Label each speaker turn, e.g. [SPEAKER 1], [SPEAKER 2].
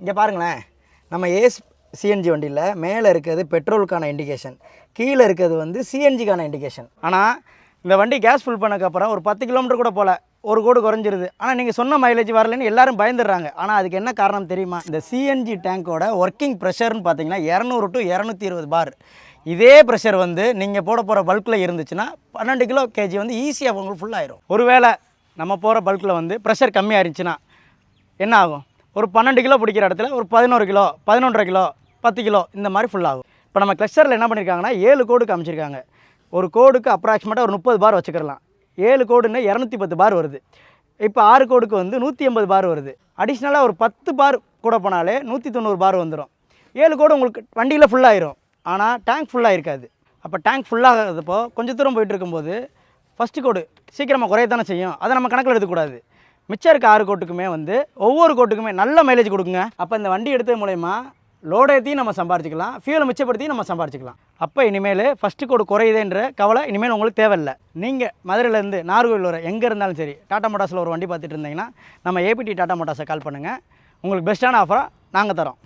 [SPEAKER 1] இங்கே பாருங்களேன். நம்ம ஏஸ் சிஎன்ஜி வண்டியில் மேலே இருக்கிறது பெட்ரோலுக்கான இண்டிகேஷன் கீழே இருக்கிறது வந்து சிஎன்ஜிக்கான இண்டிகேஷன் ஆனால் இந்த வண்டி கேஸ் ஃபுல் பண்ணக்கப்புறம் ஒரு பத்து கிலோமீட்டர் கூட போகல ஒரு கோடு குறைஞ்சிருது. ஆனால் நீங்கள் சொன்ன மைலேஜ் வரலன்னு எல்லாரும் பயந்துடுறாங்க. ஆனால் அதுக்கு என்ன காரணம் தெரியுமா? இந்த சிஎன்ஜி டேங்கோட ஒர்க்கிங் ப்ரெஷர்னு பார்த்தீங்கன்னா இரநூறு டு இரநூத்தி இருபது பார் இதே ப்ரெஷர் வந்து நீங்கள் போட போகிற பல்கில் இருந்துச்சுன்னா பன்னெண்டு கிலோ கேஜி வந்து ஈஸியாக உங்களுக்கு ஃபுல் ஒருவேளை நம்ம போகிற பல்கில் வந்து ப்ரெஷர் கம்மியாக இருந்துச்சுன்னா என்ன ஆகும்? ஒரு பன்னெண்டு கிலோ பிடிக்கிற இடத்துல ஒரு பதினோரு கிலோ பதினொன்றரை கிலோ பத்து கிலோ இந்த மாதிரி ஃபுல்லாகும் இப்போ நம்ம கிளஸ்டரில் என்ன பண்ணியிருக்காங்கன்னா ஏழு கோடு காமிச்சிருக்காங்க ஒரு கோடுக்கு அப்ராக்சிமேட்டாக ஒரு முப்பது பார் வச்சுக்கிறலாம். ஏழு கோடுன்னு இரநூத்தி பத்து பார் வருது. இப்போ ஆறு கோடுக்கு வந்து நூற்றி எண்பது பார் வருது. அடிஷ்னலாக ஒரு பத்து பார் கூட போனாலே நூற்றி தொண்ணூறு பார் வந்துடும் ஏழு கோடு உங்களுக்கு வண்டியில் ஃபுல்லாயிரும் ஆனால் டேங்க் ஃபுல்லாக இருக்காது அப்போ டேங்க் ஃபுல்லாகிறதுப்போ கொஞ்சம் தூரம் போயிட்டு இருக்கும்போது ஃபஸ்ட்டு கோடு சீக்கிரமாக குறையத்தானே செய்யும். அதை நம்ம கணக்கில் எடுத்துக்கூடாது மிச்சம் இருக்க ஆறு கோட்டுக்குமே வந்து ஒவ்வொரு கோட்டுக்குமே நல்ல மைலேஜ் கொடுக்குங்க. அப்போ இந்த வண்டி எடுத்தது மூலயமா லோடேத்தையும் நம்ம சம்பாரிச்சிக்கலாம். ஃபியூலை மிச்சப்படுத்தியும் நம்ம சம்பாரிச்சிக்கலாம். அப்போ இனிமேல் ஃபஸ்ட்டு கோடு குறையுதுன்ற கவலை இனிமேல் உங்களுக்கு தேவையில்லை. நீங்கள் மதுரையிலேருந்து நாகர்கோவில் வர எங்கே இருந்தாலும் சரி டாடா மோட்டாஸில் ஒரு வண்டி பார்த்துட்டு இருந்தீங்கன்னா நம்ம ஏபிடி டாடா மோட்டாஸை கால் பண்ணுங்கள் உங்களுக்கு பெஸ்ட்டான ஆஃபராக நாங்கள் தரோம்.